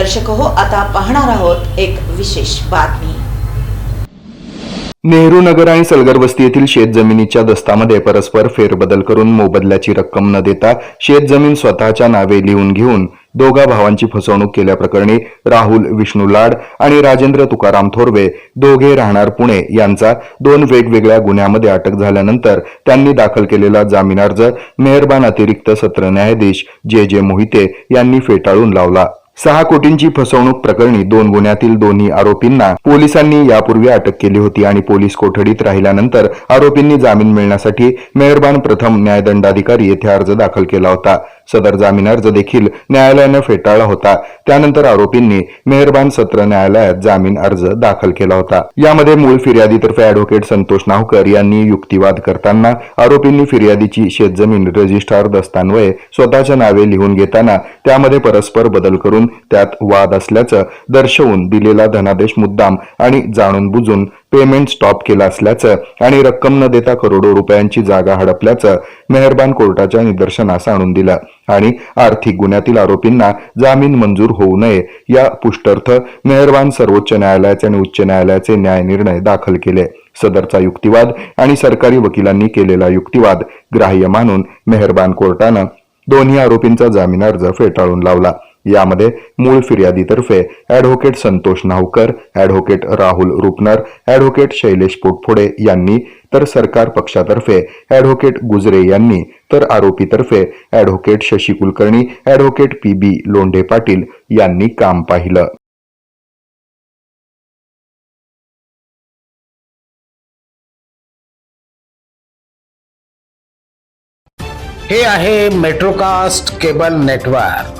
दर्शक हो आता पाहणार आहोत एक विशेष बातमी. नेहरू नगर आणि सलगर वस्ती येथील शेतजमिनीच्या दस्तामध्ये परस्पर फेरबदल करून मोबदल्याची रक्कम न देता शेतजमीन स्वतःच्या नावे लिहून घेऊन दोघा भावांची फसवणूक केल्याप्रकरणी राहुल विष्णू लाड आणि राजेंद्र तुकाराम थोरवे दोघे राहणार पुणे यांचा दोन वेगवेगळ्या गुन्ह्यामध्ये अटक झाल्यानंतर त्यांनी दाखल केलेला जामीन अर्ज मेहरबान अतिरिक्त सत्र न्यायाधीश जे जे मोहिते यांनी फेटाळून लावला. सहा कोटींची फसवणूक प्रकरणी दोन गुन्ह्यातील दोन्ही आरोपींना पोलिसांनी यापूर्वी अटक केली होती आणि पोलीस कोठडीत राहिल्यानंतर आरोपींनी जामीन मिळण्यासाठी मेहरबान प्रथम न्यायदंडाधिकारी येथे अर्ज दाखल केला होता. सदर जामीन अर्ज देखील न्यायालयानं फेटाळला होता. त्यानंतर आरोपींनी मेहरबान सत्र न्यायालयात जामीन अर्ज दाखल केला होता. यामध्ये मूळ फिर्यादीतर्फे अॅडव्होकेट संतोष नावकर यांनी युक्तिवाद करताना आरोपींनी फिर्यादीची शेतजमीन रजिस्ट्रार दस्तान्वये स्वतःच्या नावे लिहून घेताना त्यामध्ये परस्पर बदल करून त्यात वाद असल्याचं दर्शवून दिलेला धनादेश मुद्दाम आणि जाणून बुजून पेमेंट स्टॉप केला असल्याचं आणि रक्कम न देता करोडो रुपयांची जागा हडपल्याचं मेहरबान कोर्टाच्या निदर्शनास आणून दिलं. आणि आर्थिक गुन्ह्यातील आरोपींना जामीन मंजूर होऊ नये या पुष्टर्थ मेहरबान सर्वोच्च न्यायालयाचे आणि उच्च न्यायालयाचे न्याय निर्णय दाखल केले. सदरचा युक्तिवाद आणि सरकारी वकिलांनी केलेला युक्तिवाद ग्राह्य मानून मेहरबान कोर्टानं दोन्ही आरोपींचा जामीन अर्ज फेटाळून लावला. यामध्ये मूळ फिर्यादीतर्फे advocate Santosh Navkar advocate Rahul Rupnar advocate Shailesh Potphode यांनी तर सरकार पक्षातर्फे ॲडव्होकेट गुजरे यांनी तर आरोपीतर्फे advocate Shashi Kulkarni advocate P B Londhe Patil यांनी काम पाहिलं. हे आहे मेट्रोकास्ट केबल नेटवर्क.